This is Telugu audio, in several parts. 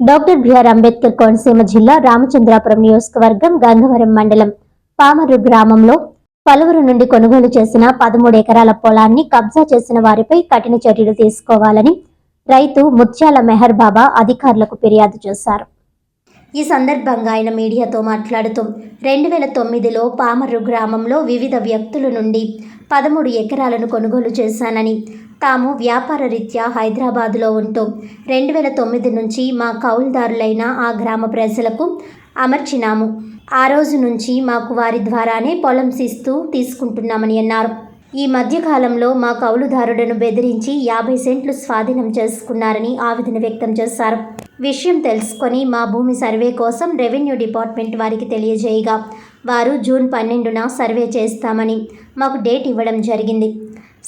డాక్టర్ బిఆర్ అంబేద్కర్ కోనసీమ జిల్లా రామచంద్రాపురం నియోజకవర్గం గంగవరం మండలం పామరు గ్రామంలో పలువురు నుండి కొనుగోలు చేసిన పదమూడు ఎకరాల పొలాన్ని కబ్జా చేసిన వారిపై కఠిన చర్యలు తీసుకోవాలని రైతు ముత్యాల మెహర్ బాబా అధికారులకు ఫిర్యాదు చేశారు. ఈ సందర్భంగా ఆయన మీడియాతో మాట్లాడుతూ రెండు వేల తొమ్మిదిలో పామర్రు గ్రామంలో వివిధ వ్యక్తుల నుండి పదమూడు ఎకరాలను కొనుగోలు చేశానని తాము వ్యాపార రీత్యా హైదరాబాదులో ఉంటూ రెండు వేల తొమ్మిది నుంచి మా కౌలుదారులైన ఆ గ్రామ ప్రజలకు అమర్చినాము. ఆ రోజు నుంచి మాకు వారి ద్వారానే పొలం సిస్తూ తీసుకుంటున్నామని అన్నారు. ఈ మధ్యకాలంలో మా కౌలుదారులను బెదిరించి యాభై సెంట్లు స్వాధీనం చేసుకున్నారని ఆవేదన వ్యక్తం చేశారు. విషయం తెలుసుకొని మా భూమి సర్వే కోసం రెవెన్యూ డిపార్ట్మెంట్ వారికి తెలియజేయగా వారు జూన్ పన్నెండున సర్వే చేస్తామని మాకు డేట్ ఇవ్వడం జరిగింది.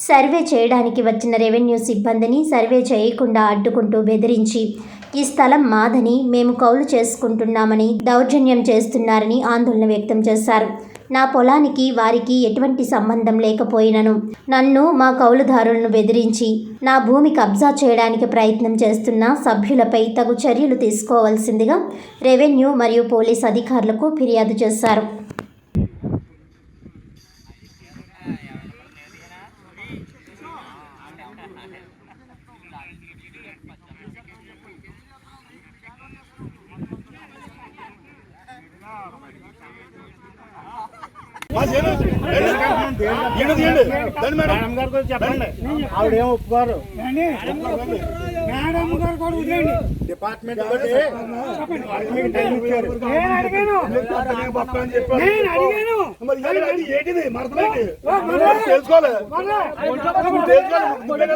సర్వే చేయడానికి వచ్చిన రెవెన్యూ సిబ్బందిని సర్వే చేయకుండా అడ్డుకుంటూ బెదిరించి ఈ స్థలం మాదని మేము కౌలు చేసుకుంటున్నామని దౌర్జన్యం చేస్తున్నారని ఆందోళన వ్యక్తం చేశారు. నా పొలానికి వారికి ఎటువంటి సంబంధం లేకపోయినను. నన్ను మా కౌలుదారులను బెదిరించి నా భూమి కబ్జా చేయడానికి ప్రయత్నం చేస్తున్న సభ్యులపై తగు చర్యలు తీసుకోవాల్సిందిగా రెవెన్యూ మరియు పోలీస్ అధికారులకు ఫిర్యాదు చేశారు. మేడం. మేడం గారు కూడా చెప్పండి. ఆవిడేం ఒప్పుకోరు? మేడం గారు కూడా వదిలేండి డిపార్ట్మెంట్? ఏంటిది. తెలుసుకోవాలి తెలుసుకోవాలి. పోలేదు.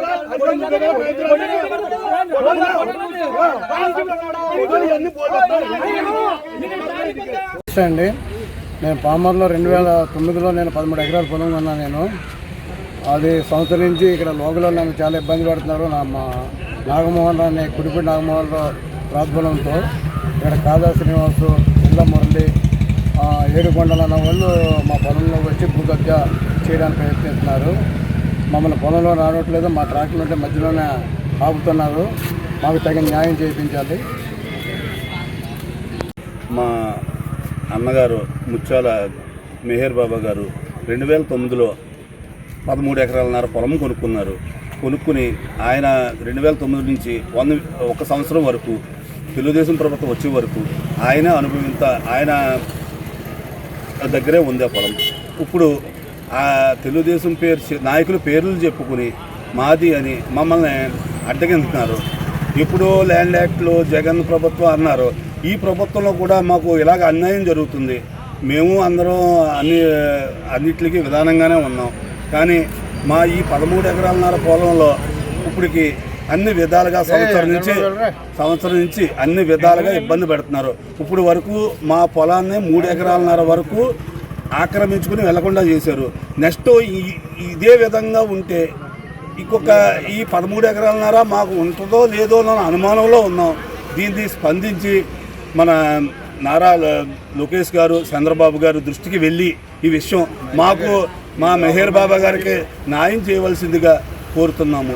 నమస్తే అండి. నేను పామర్లో రెండు వేల తొమ్మిదిలో నేను పదమూడు ఎకరాల పొలం కొన్నాను నేను. అది సంవత్సరం నుంచి ఇక్కడ లోకల్లో నన్ను చాలా ఇబ్బంది పెడుతున్నారు. నా మా నాగమోహన్ రావు అనే కుడిపూడి నాగమోహన్ రావు ప్రాద్బలంతో ఇక్కడ కాదా శ్రీనివాసు ఇళ్ళ మురళి ఆ, ఏడుకొండల అన్న వాళ్ళు మా పొలంలో వచ్చి భూగర్జ చేయడానికి ప్రయత్నిస్తున్నారు. మమ్మల్ని పొలంలో రావట్లేదు మా ట్రాక్టర్ ఉంటే మధ్యలోనే ఆపుతున్నారు. మాకు తగిన న్యాయం చేయించాలి. మా అన్నగారు ముత్యాల మెహర్ బాబా గారు రెండు వేల తొమ్మిదిలో పదమూడు ఎకరాలన్నర పొలం కొనుక్కున్నారు. కొనుక్కుని ఆయన రెండు వేల తొమ్మిది నుంచి వంద ఒక సంవత్సరం వరకు తెలుగుదేశం ప్రభుత్వం వచ్చే వరకు ఆయన అనుభవింత ఆయన దగ్గరే ఉంది ఆ పొలం. ఇప్పుడు ఆ తెలుగుదేశం పేరు నాయకులు నాయకుల పేర్లు చెప్పుకుని మాది అని మమ్మల్ని అడ్డగించుతున్నారు ఇప్పుడు ల్యాండ్ యాక్ట్లో జగన్ ప్రభుత్వం అన్నారు. ఈ ప్రభుత్వంలో కూడా మాకు ఇలాగ అన్యాయం జరుగుతుంది. మేము అందరం అన్ని అన్నిటికీ విధానంగానే ఉన్నాం. కానీ మా ఈ పదమూడు ఎకరాలన్నర పొలంలో ఇప్పటికి అన్ని విధాలుగా సంవత్సరం నుంచి సంవత్సరం నుంచి అన్ని విధాలుగా ఇబ్బంది పెడుతున్నారు. ఇప్పుడు వరకు మా పొలాన్ని మూడు ఎకరాలన్నర వరకు ఆక్రమించుకుని వెళ్ళకుండా చేశారు. నెక్స్ట్ ఇదే విధంగా ఉంటే ఇంకొక ఈ పదమూడు ఎకరాలన్నర మాకు ఉంటుందో లేదో అన్న అనుమానంలో ఉన్నాం. దీన్ని స్పందించి మన నారా లోకేష్ గారు చంద్రబాబు గారు దృష్టికి వెళ్ళి ఈ విషయం మాకు మా మెహేర్ బాబా గారికి న్యాయం చేయవలసిందిగా కోరుతున్నాము.